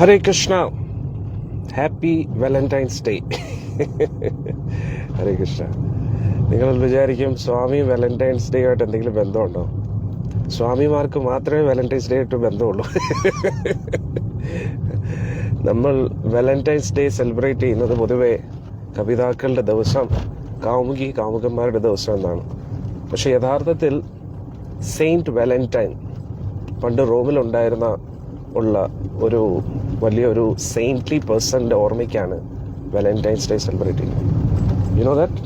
Hare Krishna happy valentine's day Hare Krishna നിങ്ങൾ വിചാരിക്കും സ്വാമി Valentine's day ആയിട്ട് എന്തെങ്കിലും ബന്ധമുണ്ടോ? സ്വാമിമാർക്ക് മാത്രമേ വാലന്റൈൻസ് ഡേ ആയിട്ട് ബന്ധമുള്ളൂ. നമ്മൾ വാലന്റൈൻസ് ഡേ സെലിബ്രേറ്റ് ചെയ്യുന്നത് പൊതുവെ കവിതാക്കളുടെ ദിവസം കാമുകി കാമുകന്മാരുടെ ദിവസം എന്നാണ്. പക്ഷെ യഥാർത്ഥത്തിൽ സെയിന്റ് വാലന്റൈൻ പണ്ട് റോമിലുണ്ടായിരുന്ന ഉള്ള ഒരു വലിയൊരു സെയിന്റ്ലി പേഴ്സണിന്റെ ഓർമ്മയ്ക്കാണ് വാലന്റൈൻസ് ഡേ സെലിബ്രേറ്റ് ചെയ്യുന്നത്. യു നോ ദാറ്റ്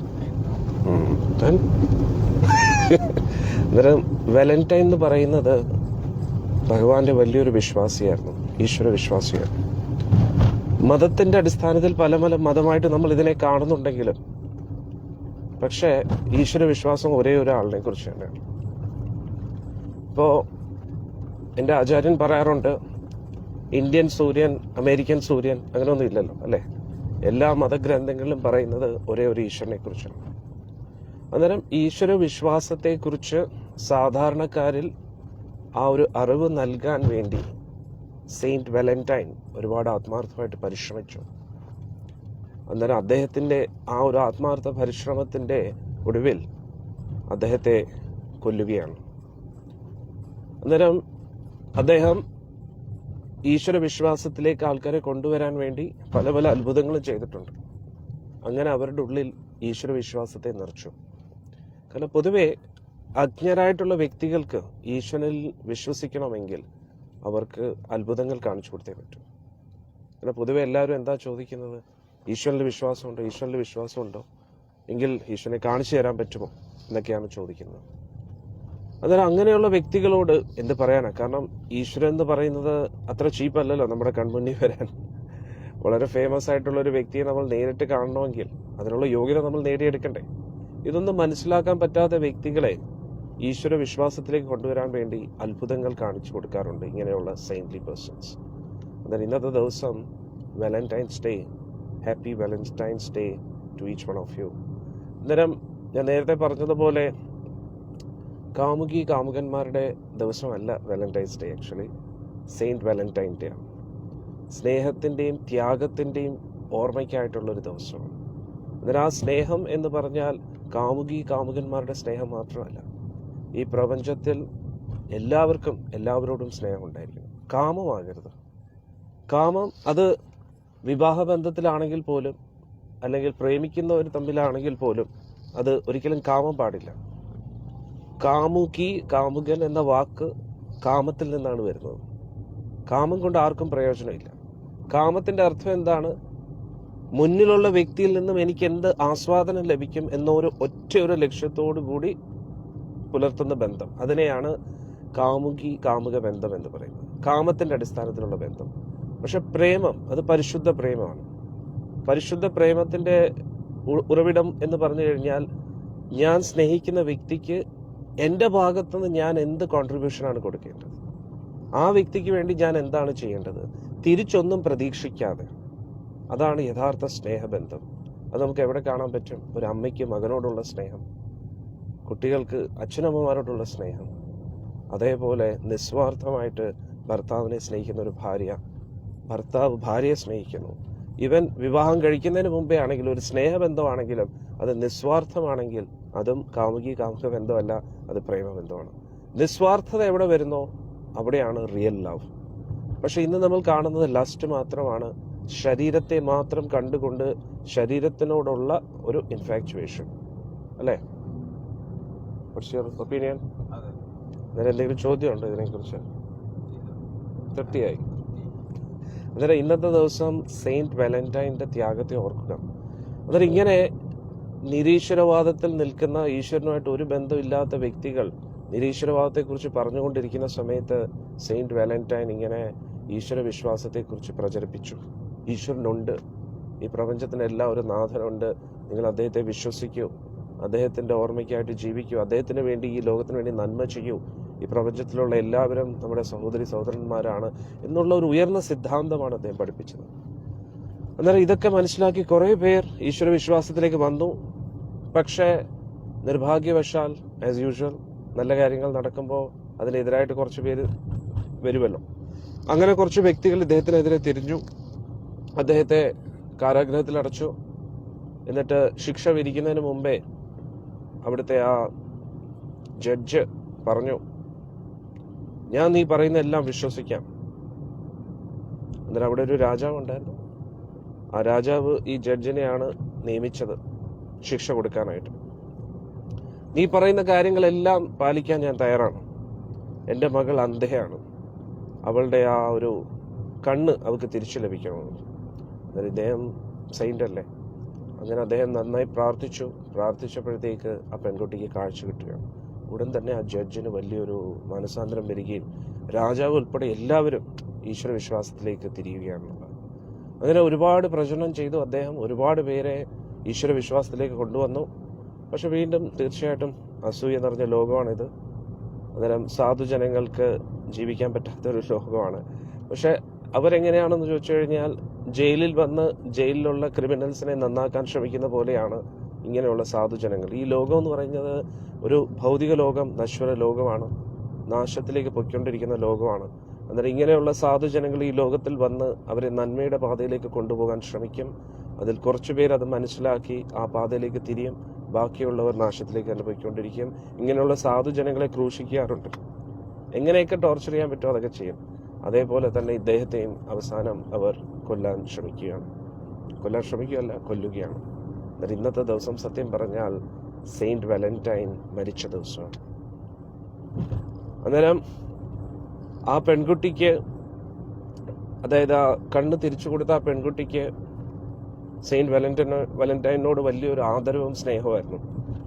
അന്നേരം വാലന്റൈൻ എന്ന് പറയുന്നത് ഭഗവാന്റെ വലിയൊരു വിശ്വാസിയായിരുന്നു. ഈശ്വര വിശ്വാസിയായിരുന്നു. മതത്തിന്റെ അടിസ്ഥാനത്തിൽ പല പല മതമായിട്ട് നമ്മൾ ഇതിനെ കാണുന്നുണ്ടെങ്കിലും പക്ഷേ ഈശ്വര വിശ്വാസം ഒരേ ഒരാളിനെ കുറിച്ച് തന്നെയാണ്. ഇപ്പോ എന്റെ ആചാര്യൻ പറയാറുണ്ട് ഇന്ത്യൻ സൂര്യൻ അമേരിക്കൻ സൂര്യൻ അങ്ങനെയൊന്നും ഇല്ലല്ലോ അല്ലെ? എല്ലാ മതഗ്രന്ഥങ്ങളിലും പറയുന്നത് ഒരേ ഒരു ഈശ്വരനെ കുറിച്ചാണ് അന്നേരം ഈശ്വര വിശ്വാസത്തെക്കുറിച്ച് സാധാരണക്കാരിൽ ആ ഒരു അറിവ് നൽകാൻ വേണ്ടി സെയിന്റ് വാലന്റൈൻ ഒരുപാട് ആത്മാർത്ഥമായിട്ട് പരിശ്രമിച്ചു. അന്നേരം അദ്ദേഹത്തിന്റെ ആ ഒരു ആത്മാർത്ഥ പരിശ്രമത്തിന്റെ ഒടുവിൽ അദ്ദേഹത്തെ കൊല്ലുകയാണ്. അന്നേരം അദ്ദേഹം ഈശ്വര വിശ്വാസത്തിലേക്ക് ആൾക്കാരെ കൊണ്ടുവരാൻ വേണ്ടി പല പല അത്ഭുതങ്ങളും ചെയ്തിട്ടുണ്ട്. അങ്ങനെ അവരുടെ ഉള്ളിൽ ഈശ്വര വിശ്വാസത്തെ നിറച്ചു. കാരണം പൊതുവെ അജ്ഞരായിട്ടുള്ള വ്യക്തികൾക്ക് ഈശ്വരനിൽ വിശ്വസിക്കണമെങ്കിൽ അവർക്ക് അത്ഭുതങ്ങൾ കാണിച്ചു കൊടുത്തേ പറ്റും. കാരണം പൊതുവെ എല്ലാവരും എന്താ ചോദിക്കുന്നത്? ഈശ്വരനിൽ വിശ്വാസമുണ്ടോ? ഈശ്വരനിൽ വിശ്വാസമുണ്ടോ? എങ്കിൽ ഈശ്വരനെ കാണിച്ചു തരാൻ പറ്റുമോ? എന്നൊക്കെയാണ് ചോദിക്കുന്നത്. അന്നേരം അങ്ങനെയുള്ള വ്യക്തികളോട് എന്ത് പറയാനാ? കാരണം ഈശ്വരൻ എന്ന് പറയുന്നത് അത്ര ചീപ്പല്ലല്ലോ നമ്മുടെ കൺമുന്നിൽ വരാൻ. വളരെ ഫേമസ് ആയിട്ടുള്ള ഒരു വ്യക്തിയെ നമ്മൾ നേരിട്ട് കാണണമെങ്കിൽ അതിനുള്ള യോഗ്യത നമ്മൾ നേടിയെടുക്കണ്ടേ. ഇതൊന്നും മനസ്സിലാക്കാൻ പറ്റാത്ത വ്യക്തികളെ ഈശ്വര വിശ്വാസത്തിലേക്ക് കൊണ്ടുവരാൻ വേണ്ടി അത്ഭുതങ്ങൾ കാണിച്ചു കൊടുക്കാറുണ്ട് ഇങ്ങനെയുള്ള സെയിന്റ്ലി പേഴ്സൺസ് അന്നേരം ഇന്നത്തെ ദിവസം valentine's day happy valentine's day to each one of you അന്നേരം ഞാൻ നേരത്തെ പറഞ്ഞതുപോലെ കാമുകി കാമുകന്മാരുടെ ദിവസമല്ല valentine's day actually saint valentine day ആണ്. സ്നേഹത്തിന്റെയും ത്യാഗത്തിന്റെയും ഓർമ്മയ്ക്കായിട്ടുള്ളൊരു ദിവസമാണ്. അതിന് ആ സ്നേഹം എന്ന് പറഞ്ഞാൽ കാമുകി കാമുകന്മാരുടെ സ്നേഹം മാത്രമല്ല. ഈ പ്രപഞ്ചത്തിൽ എല്ലാവർക്കും എല്ലാവരോടും സ്നേഹം ഉണ്ടായിരിക്കണം കാമമാകരുത്. കാമം അത് വിവാഹബന്ധത്തിലാണെങ്കിൽ പോലും അല്ലെങ്കിൽ പ്രേമിക്കുന്നവർ തമ്മിലാണെങ്കിൽ പോലും അത് ഒരിക്കലും കാമം പാടില്ല. കാമുകി കാമുകൻ എന്ന വാക്ക് കാമത്തിൽ നിന്നാണ് വരുന്നത്. കാമം കൊണ്ട് ആർക്കും പ്രയോജനമില്ല. കാമത്തിന്റെ അർത്ഥം എന്താണ്? മുന്നിലുള്ള വ്യക്തിയിൽ നിന്നും എനിക്ക് എന്ത് ആസ്വാദനം ലഭിക്കും എന്നൊരു ഒറ്റ ഒരു ലക്ഷ്യത്തോടു കൂടി പുലർത്തുന്ന ബന്ധം. അതിനെയാണ് കാമുകി കാമുക ബന്ധം എന്ന് പറയുന്നത്. കാമത്തിന്റെ അടിസ്ഥാനത്തിലുള്ള ബന്ധം. പക്ഷെ പ്രേമം അത് പരിശുദ്ധ പ്രേമമാണ്. പരിശുദ്ധ പ്രേമത്തിന്റെ ഉ- ഉറവിടം എന്ന് പറഞ്ഞു കഴിഞ്ഞാൽ ഞാൻ സ്നേഹിക്കുന്ന വ്യക്തിക്ക് എന്റെ ഭാഗത്തുനിന്ന് ഞാൻ എന്ത് കോൺട്രിബ്യൂഷനാണ് കൊടുക്കേണ്ടത്? ആ വ്യക്തിക്ക് വേണ്ടി ഞാൻ എന്താണ് ചെയ്യേണ്ടത്? തിരിച്ചൊന്നും പ്രതീക്ഷിക്കാതെ. അതാണ് യഥാർത്ഥ സ്നേഹബന്ധം. അത് നമുക്ക് എവിടെ കാണാൻ പറ്റും? ഒരു അമ്മയ്ക്ക് മകനോടുള്ള സ്നേഹം. കുട്ടികൾക്ക് അച്ഛനമ്മമാരോടുള്ള സ്നേഹം. അതേപോലെ നിസ്വാർത്ഥമായിട്ട് ഭർത്താവിനെ സ്നേഹിക്കുന്ന ഒരു ഭാര്യ. ഭർത്താവ് ഭാര്യയെ സ്നേഹിക്കുന്നു. ഇവൻ വിവാഹം കഴിക്കുന്നതിന് മുമ്പേ ആണെങ്കിലും ഒരു സ്നേഹബന്ധമാണെങ്കിലും അത് നിസ്വാർത്ഥമാണെങ്കിൽ അതും കാമുകി കാമുക ബന്ധമല്ല അത് പ്രേമബന്ധമാണ്. നിസ്വാർത്ഥത എവിടെ വരുന്നോ അവിടെയാണ് റിയൽ ലവ് പക്ഷെ ഇന്ന് നമ്മൾ കാണുന്നത് ലസ്റ്റ് മാത്രമാണ്. ശരീരത്തെ മാത്രം കണ്ടുകൊണ്ട് ശരീരത്തിനോടുള്ള ഒരു ഇൻഫാക്ച്വേഷൻ അല്ലേ? ഒപ്പീനിയൻ അന്നേരം എന്തെങ്കിലും ചോദ്യമുണ്ടോ ഇതിനെക്കുറിച്ച്? തൃപ്തിയായി. അന്നേരം ഇന്നത്തെ ദിവസം സെയിന്റ് വാലന്റൈന്റെ ത്യാഗത്തെ ഓർക്കുക. അന്നേരം ഇങ്ങനെ നിരീശ്വരവാദത്തിൽ നിൽക്കുന്ന ഈശ്വരനുമായിട്ട് ഒരു ബന്ധമില്ലാത്ത വ്യക്തികൾ നിരീശ്വരവാദത്തെക്കുറിച്ച് പറഞ്ഞുകൊണ്ടിരിക്കുന്ന സമയത്ത് സെയിന്റ് വാലന്റൈൻ ഇങ്ങനെ ഈശ്വര വിശ്വാസത്തെക്കുറിച്ച് പ്രചരിപ്പിച്ചു. ഈശ്വരനുണ്ട്. ഈ പ്രപഞ്ചത്തിന് എല്ലാം ഒരു നാഥനുണ്ട്. നിങ്ങൾ അദ്ദേഹത്തെ വിശ്വസിക്കൂ. അദ്ദേഹത്തിന്റെ ഓർമ്മയ്ക്കായിട്ട് ജീവിക്കൂ. അദ്ദേഹത്തിന് വേണ്ടി ഈ ലോകത്തിന് വേണ്ടി നന്മ ചെയ്യൂ. ഈ പ്രപഞ്ചത്തിലുള്ള എല്ലാവരും നമ്മുടെ സഹോദരി സഹോദരന്മാരാണ് എന്നുള്ള ഒരു ഉയർന്ന സിദ്ധാന്തമാണ് അദ്ദേഹം പഠിപ്പിച്ചത്. അന്നേരം ഇതൊക്കെ മനസ്സിലാക്കി കുറേ പേർ ഈശ്വര വിശ്വാസത്തിലേക്ക് വന്നു. പക്ഷേ നിർഭാഗ്യവശാൽ ആസ് യൂഷ്വൽ നല്ല കാര്യങ്ങൾ നടക്കുമ്പോൾ അതിനെതിരായിട്ട് കുറച്ച് പേര് വരുമല്ലോ. അങ്ങനെ കുറച്ച് വ്യക്തികൾ ഇദ്ദേഹത്തിനെതിരെ തിരിഞ്ഞു. അദ്ദേഹത്തെ കാരാഗ്രഹത്തിൽ അടച്ചു. എന്നിട്ട് ശിക്ഷ വിരിക്കുന്നതിന് മുമ്പേ അവിടുത്തെ ആ ജഡ്ജ് പറഞ്ഞു ഞാൻ നീ പറയുന്ന എല്ലാം വിശ്വസിക്കാം. എന്നിട്ട് അവിടെ ഒരു രാജാവ് ഉണ്ടായിരുന്നു ആ രാജാവ് ഈ ജഡ്ജിനെയാണ് നിയമിച്ചത്. ശിക്ഷ കൊടുക്കാനായിട്ട്. നീ പറയുന്ന കാര്യങ്ങളെല്ലാം പാലിക്കാൻ ഞാൻ തയ്യാറാണ്. എന്റെ മകൾ അന്ധയാണ്. അവളുടെ ആ ഒരു കണ്ണ് അവൾക്ക് തിരിച്ചു ലഭിക്കണമെന്ന് അന്നേരം ഇദ്ദേഹം സെയിന്റ് അല്ലേ അങ്ങനെ അദ്ദേഹം നന്നായി പ്രാർത്ഥിച്ചു. പ്രാർത്ഥിച്ചപ്പോഴത്തേക്ക് ആ പെൺകുട്ടിക്ക് കാഴ്ച കിട്ടുകയാണ്. ഉടൻ തന്നെ ആ ജഡ്ജിന് വലിയൊരു മനസാന്തരം വരികയും രാജാവ് ഉൾപ്പെടെ എല്ലാവരും ഈശ്വര വിശ്വാസത്തിലേക്ക് തിരിയുകയാണുള്ളത് അങ്ങനെ ഒരുപാട് പ്രചരണം ചെയ്തു. അദ്ദേഹം ഒരുപാട് പേരെ ഈശ്വര വിശ്വാസത്തിലേക്ക് കൊണ്ടുവന്നു. പക്ഷെ വീണ്ടും തീർച്ചയായിട്ടും അസൂയ നിറഞ്ഞ ലോകമാണിത്. അന്നേരം സാധുജനങ്ങൾക്ക് ജീവിക്കാൻ പറ്റാത്ത ഒരു ലോകമാണ്. പക്ഷെ അവരെങ്ങനെയാണെന്ന് ചോദിച്ചു കഴിഞ്ഞാൽ ജയിലിൽ വന്ന് ജയിലിലുള്ള ക്രിമിനൽസിനെ നന്നാക്കാൻ ശ്രമിക്കുന്ന പോലെയാണ് ഇങ്ങനെയുള്ള സാധുജനങ്ങൾ. ഈ ലോകം എന്ന് പറയുന്നത് ഒരു ഭൗതിക ലോകം നശ്വര ലോകമാണ്. നാശത്തിലേക്ക് പൊയ്ക്കൊണ്ടിരിക്കുന്ന ലോകമാണ്. അന്നേരം ഇങ്ങനെയുള്ള സാധുജനങ്ങൾ ഈ ലോകത്തിൽ വന്ന് അവരെ നന്മയുടെ പാതയിലേക്ക് കൊണ്ടുപോകാൻ ശ്രമിക്കും. അതിൽ കുറച്ചു പേർ അത് മനസ്സിലാക്കി ആ പാതയിലേക്ക് തിരിയും. ബാക്കിയുള്ളവർ നാശത്തിലേക്ക് അനുഭവിക്കൊണ്ടിരിക്കും. ഇങ്ങനെയുള്ള സാധുജനങ്ങളെ ക്രൂശിക്കാറുണ്ട്. എങ്ങനെയൊക്കെ ടോർച്ചർ ചെയ്യാൻ പറ്റുമോ അതൊക്കെ ചെയ്യും. അതേപോലെ തന്നെ ഇദ്ദേഹത്തെയും അവസാനം അവർ കൊല്ലാൻ ശ്രമിക്കുകയാണ്. കൊല്ലാൻ ശ്രമിക്കുകയല്ല കൊല്ലുകയാണ്. എന്നാൽ ഇന്നത്തെ ദിവസം സത്യം പറഞ്ഞാൽ സെയിന്റ് വാലന്റൈൻ മരിച്ച ദിവസമാണ്. അന്നേരം ആ പെൺകുട്ടിക്ക് അതായത് ആ കണ്ണ് തിരിച്ചു കൊടുത്ത ആ പെൺകുട്ടിക്ക് സെയിന്റ് വാലന്റൈൻ വാലന്റൈനോട് വലിയൊരു ആദരവും സ്നേഹമായിരുന്നു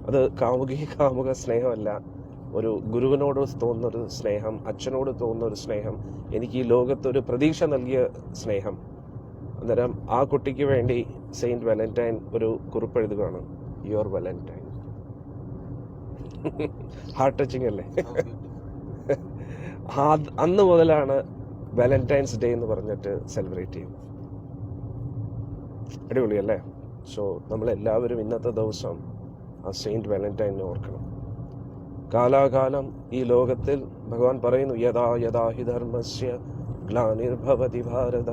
അത് കാമുകി കാമുക സ്നേഹമല്ല ഒരു ഗുരുവിനോട് തോന്നുന്നൊരു സ്നേഹം അച്ഛനോട് തോന്നുന്നൊരു സ്നേഹം എനിക്ക് ഈ ലോകത്തൊരു പ്രതീക്ഷ നൽകിയ സ്നേഹം. അന്നേരം ആ കുട്ടിക്ക് വേണ്ടി സെയിന്റ് വാലന്റൈൻ ഒരു കുറിപ്പ് എഴുതുകയാണ്. Your Valentine. ഹാർട്ട് ടച്ചിങ് അല്ലേ? അന്ന് മുതലാണ് വാലന്റൈൻസ് ഡേ എന്ന് പറഞ്ഞിട്ട് സെലിബ്രേറ്റ് ചെയ്യും അടിപൊളിയല്ലേ? സോ നമ്മളെല്ലാവരും ഇന്നത്തെ ദിവസം ആ സെയിന്റ് വാലന്റൈനെ ഓർക്കണം. കാലാകാലം ഈ ലോകത്തിൽ ഭഗവാൻ പറയുന്നു യഥാ യഥാ ഹി ധർമ്മസ്യ ഗ്ലാനിർഭവതി ഭാരത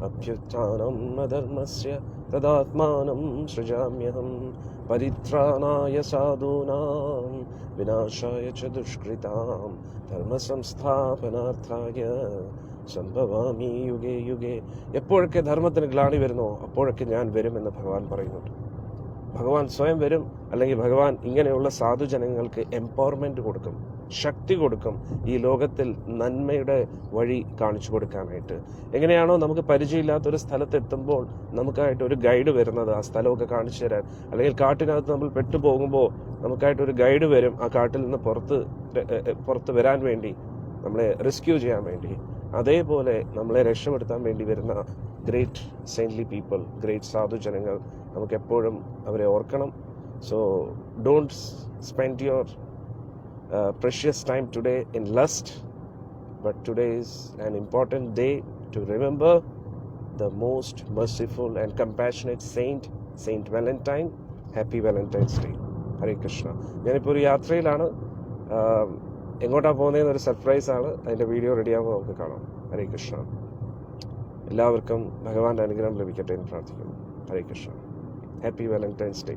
അഭ്യുത്ഥാനം അധർമ്മസ്യ തദാത്മാനം സൃജാമ്യഹം പരിത്രാണായ സാധൂനാം വിനാശായ ച ദുഷ്കൃതാം ധർമ്മസംസ്ഥാപനാർത്ഥായ സംഭവാമി യുഗേ യുഗേ. എപ്പോഴൊക്കെ ധർമ്മത്തിന് ഗ്ലാണി വരുന്നോ അപ്പോഴൊക്കെ ഞാൻ വരുമെന്ന് ഭഗവാൻ പറയുന്നുണ്ട്. ഭഗവാൻ സ്വയം വരും അല്ലെങ്കിൽ ഭഗവാൻ ഇങ്ങനെയുള്ള സാധുജനങ്ങൾക്ക് എംപവർമെന്റ് കൊടുക്കും ശക്തി കൊടുക്കും ഈ ലോകത്തിൽ നന്മയുടെ വഴി കാണിച്ചു കൊടുക്കാനായിട്ട്. എങ്ങനെയാണോ നമുക്ക് പരിചയമില്ലാത്തൊരു സ്ഥലത്ത് എത്തുമ്പോൾ നമുക്കായിട്ട് ഒരു ഗൈഡ് വരുന്നത് ആ സ്ഥലമൊക്കെ കാണിച്ചു തരാൻ. അല്ലെങ്കിൽ കാട്ടിനകത്ത് നമ്മൾ പെട്ടുപോകുമ്പോൾ നമുക്കായിട്ട് ഒരു ഗൈഡ് വരും ആ കാട്ടിൽ നിന്ന് പുറത്ത് പുറത്ത് വരാൻ വേണ്ടി നമ്മളെ റെസ്ക്യൂ ചെയ്യാൻ വേണ്ടി. അതേപോലെ നമ്മളെ രക്ഷപ്പെടുത്താൻ വേണ്ടി വരുന്ന ഗ്രേറ്റ് സെയിൻലി പീപ്പിൾ ഗ്രേറ്റ് സാധുജനങ്ങൾ നമുക്ക് എപ്പോഴും അവരെ ഓർക്കണം. So don't spend your precious time today in lust but today is an important day to remember the most merciful and compassionate saint saint valentine happy valentine's day Hare Krishna ഞാനിപ്പോൾ ഒരു യാത്രയിലാണ്. ആം, എങ്ങോട്ടാ പോകുന്നതെന്ന് ഒരു സർപ്രൈസ് ആണ് അതിന്റെ video റെഡിയാകുമ്പോൾ നമുക്ക് കാണാം. ഹരേ കൃഷ്ണ. എല്ലാവർക്കും ഭഗവാന്റെ അനുഗ്രഹം ലഭിക്കട്ടെ എന്ന് പ്രാർത്ഥിക്കുന്നു. Hare Krishna. Happy valentine's day.